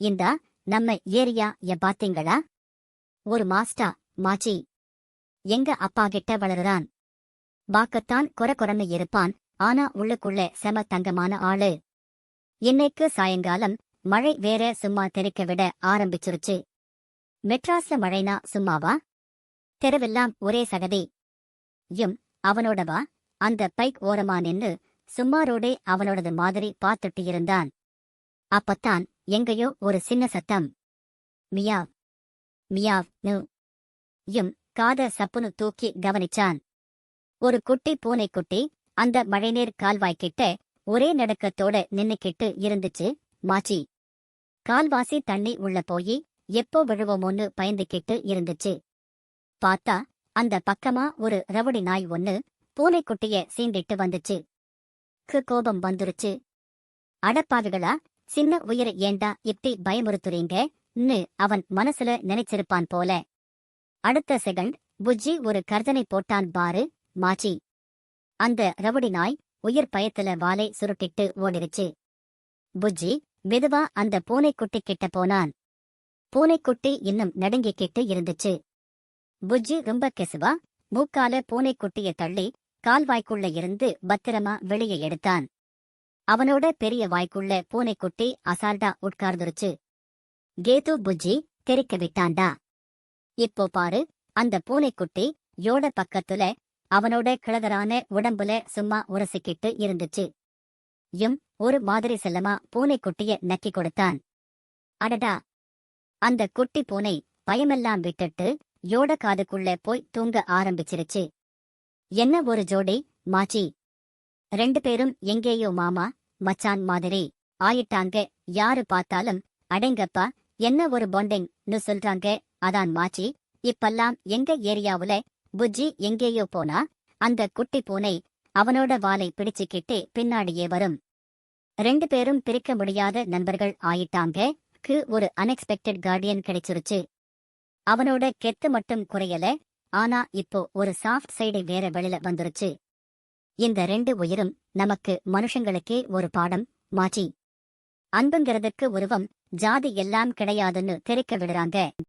இந்தா நம்ம ஏரியா எ பாத்தீங்களா? ஒரு மாஸ்டா மாச்சி எங்க அப்பா கிட்ட வளருறான். பாக்கத்தான் கொர கொரன்னு இருப்பான் ஆனா உள்ளுக்குள்ள செம தங்கமான ஆளு. இன்னைக்கு சாயங்காலம் மழை வேற சும்மா தெறிக்க விட ஆரம்பிச்சிருச்சு. மெட்ராஸ்ல மழைனா சும்மாவா? தெருவெல்லாம் ஒரே சகதி. யும் அவனோடவா? அந்த பைக் ஓரமா நின்னு சும்மாரோடே அவனோடது மாதிரி பார்த்துட்டு இருந்தான். அப்பத்தான் எங்கேயோ ஒரு சின்ன சத்தம். மியாவ் மியாவ் நு. யும் காத சப்புனு தூக்கி கவனிச்சான். ஒரு குட்டி பூனைக்குட்டி அந்த மழைநீர் கால்வாய்க்கிட்ட ஒரே நடுக்கத்தோட நின்னுக்கிட்டு இருந்துச்சு மாச்சி கால்வாசி தண்ணி உள்ள போய் எப்போ விழுவோமோன்னு பயந்துக்கிட்டு இருந்துச்சு. பார்த்தா அந்த பக்கமா ஒரு ரவுடி நாய் ஒன்னு பூனைக்குட்டிய சீண்டிட்டு வந்துச்சு. கோபம் வந்துருச்சு. அடப்பாவிகளா சின்ன உயிரை ஏண்டா இப்படி பயமுறுத்துறீங்கன்னு அவன் மனசுல நினைச்சிருப்பான் போல. அடுத்த செகண்ட் புஜ்ஜி ஒரு கர்தனை போட்டான் பாரு மாச்சி அந்த ரவுடி நாய் உயிர் பயத்துல வாலை சுருட்டிட்டு ஓடிருச்சு. புஜ்ஜி மெதுவா அந்த பூனைக்குட்டி கிட்ட போனான். பூனைக்குட்டி இன்னும் நடுங்கிக்கிட்டு இருந்துச்சு. புஜ்ஜி ரொம்ப கெசுவா மூக்கால பூனைக்குட்டிய தள்ளி கால்வாய்க்குள்ள இருந்து பத்திரமா வெளியே எடுத்தான். அவனோட பெரிய வாய்க்குள்ள பூனைக்குட்டி அசால்டா உட்கார்ந்துருச்சு. கேது புஜ்ஜி தெரிக்க விட்டான்டா. இப்போ பாரு அந்த பூனைக்குட்டி யோட பக்கத்துல அவனோட கிழதரான உடம்புல சும்மா உரசிக்கிட்டு இருந்துச்சு. யும் ஒரு மாதிரி செல்லமா பூனைக்குட்டிய நக்கி கொடுத்தான். அடடா. அந்த குட்டி பூனை பயமெல்லாம் விட்டுட்டு யோட காதுக்குள்ள போய் தூங்க ஆரம்பிச்சிருச்சு. என்ன ஒரு ஜோடி மாச்சி? ரெண்டு பேரும் எங்கேயோ மாமா மச்சான் மாதிரி ஆயிட்டாங்க யாரு பார்த்தாலும் அடேங்கப்பா என்ன ஒரு பாண்டிங் னு சொல்றாங்க அதான் மாச்சி இப்பெல்லாம் எங்க ஏரியாவுல புஜ்ஜி எங்கேயோ போனா அந்த குட்டி பூனை அவனோட வாலை பிடிச்சுக்கிட்டு பின்னாடியே வரும். ரெண்டு பேரும் பிரிக்க முடியாத நண்பர்கள் ஆயிட்டாங்க க்கு ஒரு அன்எக்ஸ்பெக்டட் கார்டியன் கிடைச்சிருச்சு. அவனோட கெத்து மட்டும் குறையல ஆனா இப்போ ஒரு சாஃப்ட் சைடு வேற வெளில வந்துருச்சு. இந்த ரெண்டு உயிரும் நமக்கு மனுஷங்களுக்கே ஒரு பாடம் மாச்சி அன்புங்கிறதுக்கு உருவம் ஜாதி எல்லாம் கிடையாதுன்னு தெரிக்க விடுறாங்க.